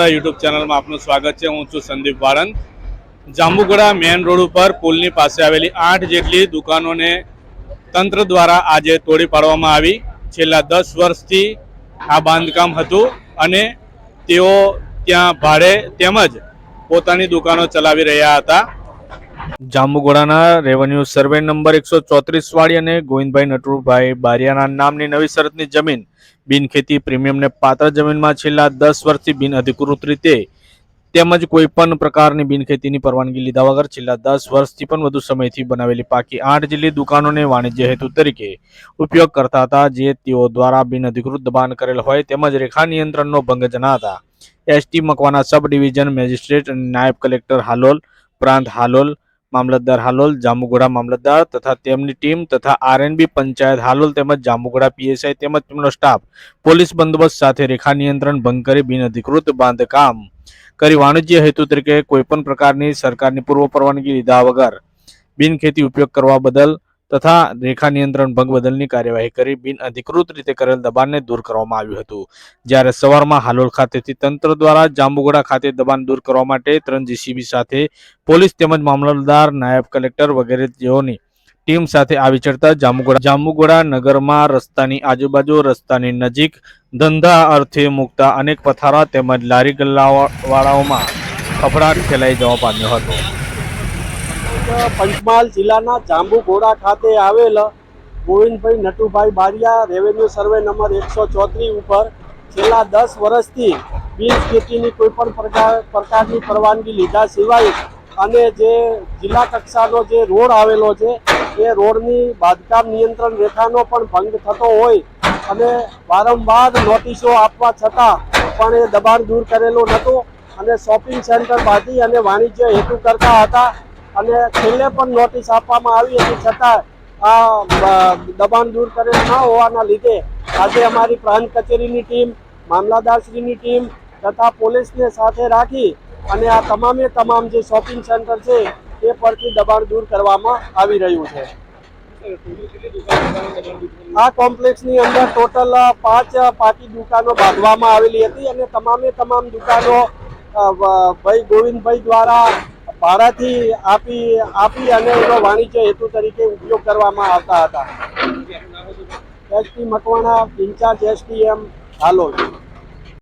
Jambughoda YouTube ચેનલમાં આપનું સ્વાગત છે. હું છું સંદીપ વાળંદ. જાંબુગોડા મેન રોડ ઉપર પુલની પાસે આવેલી આઠ જેટલી દુકાનોને તંત્ર દ્વારા આજે તોડી પાડવામાં આવી. છેલ્લા દસ વર્ષથી આ બાંધકામ હતું અને તેઓ ત્યાં ભાડે તેમજ પોતાની દુકાનો ચલાવી રહ્યા હતા. જાંબુગોડાના રેવન્યુ સર્વે નંબર એકસો ચોત્રીસ વાળી અને ગોવિંદભાઈ નટુભાઈ બારિયાના નામની નવી શરતની જમીન બિનખેતી પ્રીમિયમને પાત્ર જમીનમાં છેલ્લા દસ વર્ષથી બિનઅધિકૃત રીતે તેમજ કોઈપણ પ્રકારની બિનખેતીની પરવાનગી લીધા વગર છેલ્લા દસ વર્ષથી પણ વધુ સમયથી બનાવેલી પાકી આઠ જેટલી દુકાનોને વાણિજ્ય હેતુ તરીકે ઉપયોગ કરતા હતા, જે તેઓ દ્વારા બિનઅધિકૃત દબાણ કરેલ હોય તેમજ રેખા નિયંત્રણનો ભંગ જણાતા. ST Makwana sub division magistrate અને નાયબ કલેક્ટર હાલોલ, પ્રાંત હાલોલ મામલતદાર હાલોલ જામુગોડા મામલતદાર તથા તેમની ટીમ તથા આરએનબી પંચાયત હાલોલ તેમજ જામુગોડા પીએસઆઈ તેમજ તેમનો સ્ટાફ પોલીસ બંદોબસ્ત સાથે રેખા નિયંત્રણ ભંગ કરી બિનઅધિકૃત બાંધકામ કરી વાણિજ્ય હેતુ તરીકે કોઈપણ પ્રકારની સરકારની પૂર્વ પરવાનગી લીધા વગર બિનખેતી ઉપયોગ કરવા બદલ તથા રેખા નિયંત્રણ ભંગ બદલની કાર્યવાહી કરી બિન અધિકૃત રીતે કરેલ દબાણને દૂર કરવામાં આવ્યું હતું. જ્યારે સવારમાં હાલોલ ખાતેથી તંત્ર દ્વારા જાંબુગોડા ખાતે દબાણ દૂર કરવા માટે ત્રણ જીસીબી સાથે પોલીસ તેમજ મામલતદાર, નાયબ કલેક્ટર વગેરે જેઓની ટીમ સાથે આવી ચડતા જાંબુગોડા જાંબુગોડા નગરમાં રસ્તાની આજુબાજુ, રસ્તાની નજીક ધંધા અર્થે મૂકતા અનેક પથારા તેમજ લારી ગલ્લાવાળાઓમાં ફફડાટ ફેલાઈ જવા પામ્યો હતો. પંચમહાલ જિલ્લાના જાંબુઘોડા ખાતે આવેલ Govindbhai Natubhai Baria revenue survey number એકસો ચોત્રીસ ઉપર છેલ્લા દસ વર્ષથી બીજ ખેતીની કોઈ પણ પ્રકાર પ્રકારની પરવાનગી લીધા સિવાય અને જે જિલ્લા કક્ષાનો જે રોડ આવેલો છે, એ રોડની બાંધકામ નિયંત્રણ રેખાનો પણ ભંગ થતો હોય અને વારંવાર નોટિસો આપવા છતાં પણ એ દબાણ દૂર કરેલું નહોતું અને શોપિંગ સેન્ટર બાંધી અને વાણિજ્ય હેતુ કરતા હતા. અને છેલ્લે પણ નોટિસ આપવામાં આવી હતી. છતાં આ દબાણ દૂર કરેલ ન હોવાના લીધે આજે અમારી પ્રાંત કચેરીની ટીમ, મામલાદારશ્રીની ટીમ તથા પોલીસને સાથે રાખી અને આ તમામે તમામ જે શોપિંગ સેન્ટર છે તે પરથી દબાણ દૂર કરવામાં આવી રહ્યું છે. આ કોમ્પ્લેક્સની અંદર ટોટલ પાંચ પાકી દુકાનો બાંધવામાં આવેલી હતી અને તમામે તમામ દુકાનો ભાઈ ગોવિંદભાઈ દ્વારા ભાડાથી આપી આપી અને એનો વાણિજ્ય હેતુ તરીકે ઉપયોગ કરવામાં આવતા હતા. ST Makwana, incharge STM Halol.